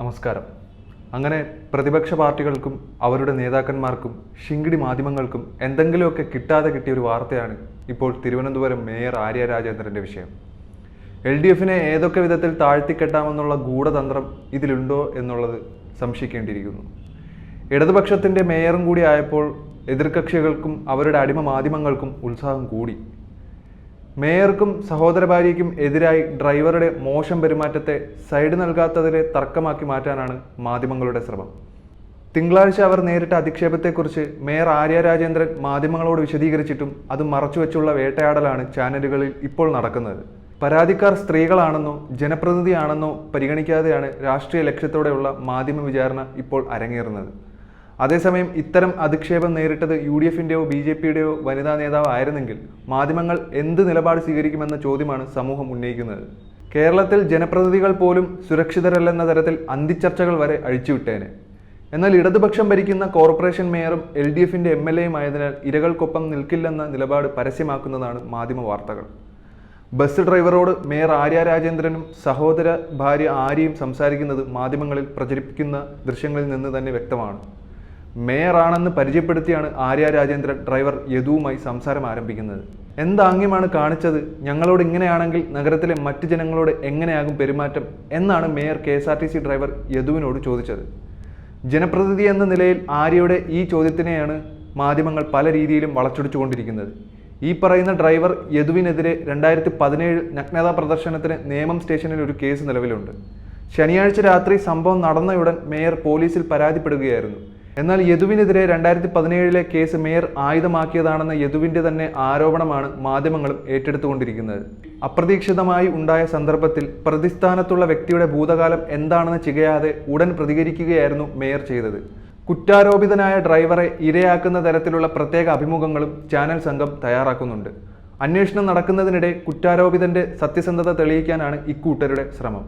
നമസ്കാരം. അങ്ങനെ പ്രതിപക്ഷ പാർട്ടികൾക്കും അവരുടെ നേതാക്കന്മാർക്കും ഷിങ്കിടി മാധ്യമങ്ങൾക്കും എന്തെങ്കിലുമൊക്കെ കിട്ടാതെ കിട്ടിയ ഒരു വാർത്തയാണ് ഇപ്പോൾ തിരുവനന്തപുരം മേയർ ആര്യ രാജേന്ദ്രന്റെ വിഷയം. എൽ ഡി എഫിനെ ഏതൊക്കെ വിധത്തിൽ താഴ്ത്തിക്കെട്ടാമെന്നുള്ള ഗൂഢതന്ത്രം ഇതിലുണ്ടോ എന്നുള്ളത് സംശയിക്കേണ്ടിയിരിക്കുന്നു. ഇടതുപക്ഷത്തിന്റെ മേയറും കൂടി ആയപ്പോൾ എതിർകക്ഷികൾക്കും അവരുടെ അടിമ മാധ്യമങ്ങൾക്കും ഉത്സാഹം കൂടി. മേയർക്കും സഹോദര ഭാര്യയ്ക്കും എതിരായി ഡ്രൈവറുടെ മോശം പെരുമാറ്റത്തെ സൈഡ് നൽകാത്തതിനെ തർക്കമാക്കി മാറ്റാനാണ് മാധ്യമങ്ങളുടെ ശ്രമം. തിങ്കളാഴ്ച അവർ നേരിട്ട അധിക്ഷേപത്തെക്കുറിച്ച് മേയർ ആര്യ രാജേന്ദ്രൻ മാധ്യമങ്ങളോട് വിശദീകരിച്ചിട്ടും അത് മറച്ചുവെച്ചുള്ള വേട്ടയാടലാണ് ചാനലുകളിൽ ഇപ്പോൾ നടക്കുന്നത്. പരാതിക്കാർ സ്ത്രീകളാണെന്നോ ജനപ്രതിനിധിയാണെന്നോ പരിഗണിക്കാതെയാണ് രാഷ്ട്രീയ ലക്ഷ്യത്തോടെയുള്ള മാധ്യമ വിചാരണ ഇപ്പോൾ അരങ്ങേറുന്നത്. അതേസമയം ഇത്തരം അധിക്ഷേപം നേരിട്ടത് യു ഡി എഫിന്റെയോ ബി ജെ പിയുടെയോ വനിതാ നേതാവ് ആയിരുന്നെങ്കിൽ മാധ്യമങ്ങൾ എന്ത് നിലപാട് സ്വീകരിക്കുമെന്ന ചോദ്യമാണ് സമൂഹം ഉന്നയിക്കുന്നത്. കേരളത്തിൽ ജനപ്രതിനിധികൾ പോലും സുരക്ഷിതരല്ലെന്ന തരത്തിൽ അന്തിച്ചർച്ചകൾ വരെ അഴിച്ചുവിട്ടേനെ. എന്നാൽ ഇടതുപക്ഷം ഭരിക്കുന്ന കോർപ്പറേഷൻ മേയറും എൽ ഡി എഫിന്റെ എം എൽ എയും ആയതിനാൽ ഇരകൾക്കൊപ്പം നിൽക്കില്ലെന്ന നിലപാട് പരസ്യമാക്കുന്നതാണ് മാധ്യമ വാർത്തകൾ. ബസ് ഡ്രൈവറോട് മേയർ ആര്യ രാജേന്ദ്രനും സഹോദര ഭാര്യ ആര്യയും സംസാരിക്കുന്നത് മാധ്യമങ്ങളിൽ പ്രചരിപ്പിക്കുന്ന ദൃശ്യങ്ങളിൽ നിന്ന് തന്നെ വ്യക്തമാണ്. മേയറാണെന്ന് പരിചയപ്പെടുത്തിയാണ് ആര്യ രാജേന്ദ്രൻ ഡ്രൈവർ യദുവുമായി സംസാരം ആരംഭിക്കുന്നത്. എന്താംഗ്യമാണ് കാണിച്ചത്? ഞങ്ങളോട് ഇങ്ങനെയാണെങ്കിൽ നഗരത്തിലെ മറ്റ് ജനങ്ങളോട് എങ്ങനെയാകും പെരുമാറ്റം? എന്നാണ് mayor K S R T C driver യദുവിനോട് ചോദിച്ചത്. ജനപ്രതിനിധി എന്ന നിലയിൽ ആര്യയുടെ ഈ ചോദ്യത്തിനെയാണ് മാധ്യമങ്ങൾ പല രീതിയിലും വളച്ചൊടിച്ചുകൊണ്ടിരിക്കുന്നത്. ഈ പറയുന്ന ഡ്രൈവർ യദുവിനെതിരെ രണ്ടായിരത്തി പതിനേഴ് നഗ്നതാ പ്രദർശനത്തിന് നേമം സ്റ്റേഷനിൽ ഒരു കേസ് നിലവിലുണ്ട്. ശനിയാഴ്ച രാത്രി സംഭവം നടന്നയുടൻ മേയർ പോലീസിൽ പരാതിപ്പെടുകയായിരുന്നു. എന്നാൽ യദുവിനെതിരെ രണ്ടായിരത്തി പതിനേഴിലെ കേസ് മേയർ ആയുധമാക്കിയതാണെന്ന യദുവിന്റെ തന്നെ ആരോപണമാണ് മാധ്യമങ്ങളും ഏറ്റെടുത്തുകൊണ്ടിരിക്കുന്നത്. അപ്രതീക്ഷിതമായി ഉണ്ടായ സന്ദർഭത്തിൽ പ്രതിസ്ഥാനത്തുള്ള വ്യക്തിയുടെ ഭൂതകാലം എന്താണെന്ന് ചികയാതെ ഉടൻ പ്രതികരിക്കുകയായിരുന്നു മേയർ ചെയ്തത്. കുറ്റാരോപിതനായ ഡ്രൈവറെ ഇരയാക്കുന്ന തരത്തിലുള്ള പ്രത്യേക അഭിമുഖങ്ങളും ചാനൽ സംഘം തയ്യാറാക്കുന്നുണ്ട്. അന്വേഷണം നടക്കുന്നതിനിടെ കുറ്റാരോപിതന്റെ സത്യസന്ധത തെളിയിക്കാനാണ് ഇക്കൂട്ടരുടെ ശ്രമം.